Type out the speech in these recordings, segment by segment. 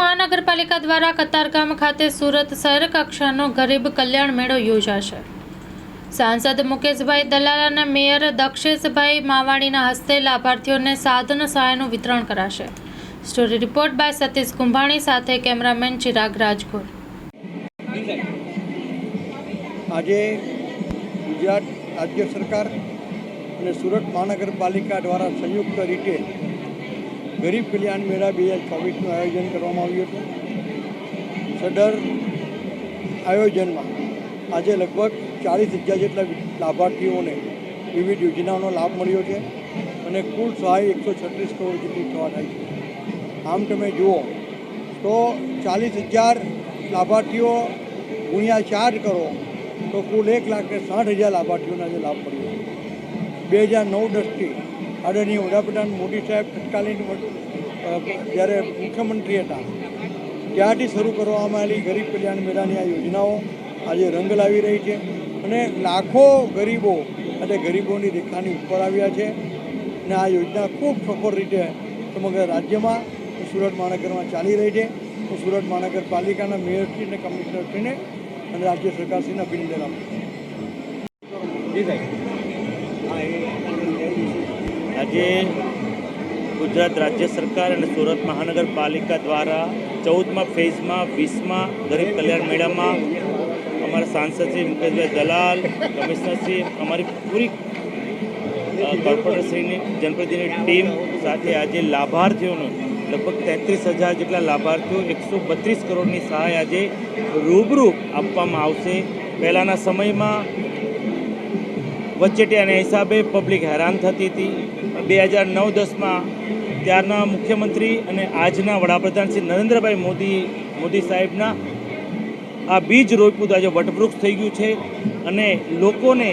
મહાનગરપાલિકા દ્વારા કતારગામ ખાતે સુરત શહેર કક્ષાનો ગરીબ કલ્યાણ મેળો યોજાશે. સાંસદ મુકેશભાઈ દલાલ અને મેયર દક્ષેશભાઈ માવાણીના હસ્તે લાભાર્થીઓને સાધન સહાયનું વિતરણ કરાશે. Story report by Satish Kumbhani સાથે કેમેરામેન ચિરાગ રાજગોર. આજે ગુજરાત રાજ્ય સરકાર અને સુરત મહાનગરપાલિકા દ્વારા સંયુક્ત રીતે ગરીબ કલ્યાણ મેળા બે હજાર ચોવીસનું આયોજન કરવામાં આવ્યું હતું. સદર આયોજનમાં આજે લગભગ ચાલીસ હજાર જેટલા લાભાર્થીઓને વિવિધ યોજનાઓનો લાભ મળ્યો છે અને કુલ સહાય એકસો છત્રીસ કરોડ જેટલી થવા થાય છે. આમ તમે જુઓ તો ચાલીસ હજાર લાભાર્થીઓ ગુણ્યા ચાર કરો તો કુલ એક લાખ ને સાઠ હજાર લાભાર્થીઓને આજે લાભ મળ્યો બે હજાર નવ દસથી આદરણીય વડાપ્રધાન મોદી સાહેબ તત્કાલીન જ્યારે મુખ્યમંત્રી હતા, ત્યાંથી શરૂ કરવામાં આવેલી ગરીબ કલ્યાણ મેળાની આ યોજનાઓ આજે રંગ લાવી રહી છે અને લાખો ગરીબો અને ગરીબોની રેખાની ઉપર આવ્યા છે. અને આ યોજના ખૂબ સફળ રીતે સમગ્ર રાજ્યમાં સુરત મહાનગરમાં ચાલી રહી છે. હું સુરત મહાનગરપાલિકાના મેયરશ્રી અને કમિશનરશ્રીને અને રાજ્ય સરકારશ્રીને અભિનંદન આપું છું. જી સાહેબ. આજે ગુજરાત રાજ્ય સરકાર અને સુરત મહાનગરપાલિકા દ્વારા ચૌદમા ફેઝમાં, વીસમાં ગરીબ કલ્યાણ મેળામાં અમારા સાંસદ શ્રી મુકેશભાઈ દલાલ કમિશનરશ્રી અમારી પૂરી કોર્પોરેટરશ્રીની જનપ્રતિનિધિ ટીમ સાથે આજે લાભાર્થીઓનું લગભગ તેત્રીસ હજાર જેટલા લાભાર્થીઓ એકસો બત્રીસ કરોડની સહાય આજે રૂબરૂ આપવામાં આવશે. પહેલાંના સમયમાં વચેટિયાના હિસાબે પબ્લિક હેરાન થતી હતી. બે હજાર નવ દસમાં ત્યારના મુખ્યમંત્રી અને આજના વડાપ્રધાન શ્રી નરેન્દ્રભાઈ મોદી મોદી સાહેબના આ બીજ રોપ્યું તો આજે વટવૃક્ષ થઈ ગયું છે અને લોકોને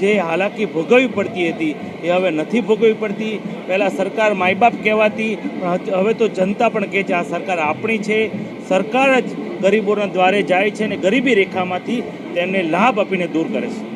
જે હાલાકી ભોગવવી પડતી હતી એ હવે નથી ભોગવવી પડતી. પહેલાં સરકાર માયબાપ કહેવાતી, પણ હવે તો જનતા પણ કહે છે આ સરકાર આપણી છે. સરકાર જ ગરીબોના દ્વારે જાય છે અને ગરીબી રેખામાંથી તેમને લાભ આપીને દૂર કરે છે.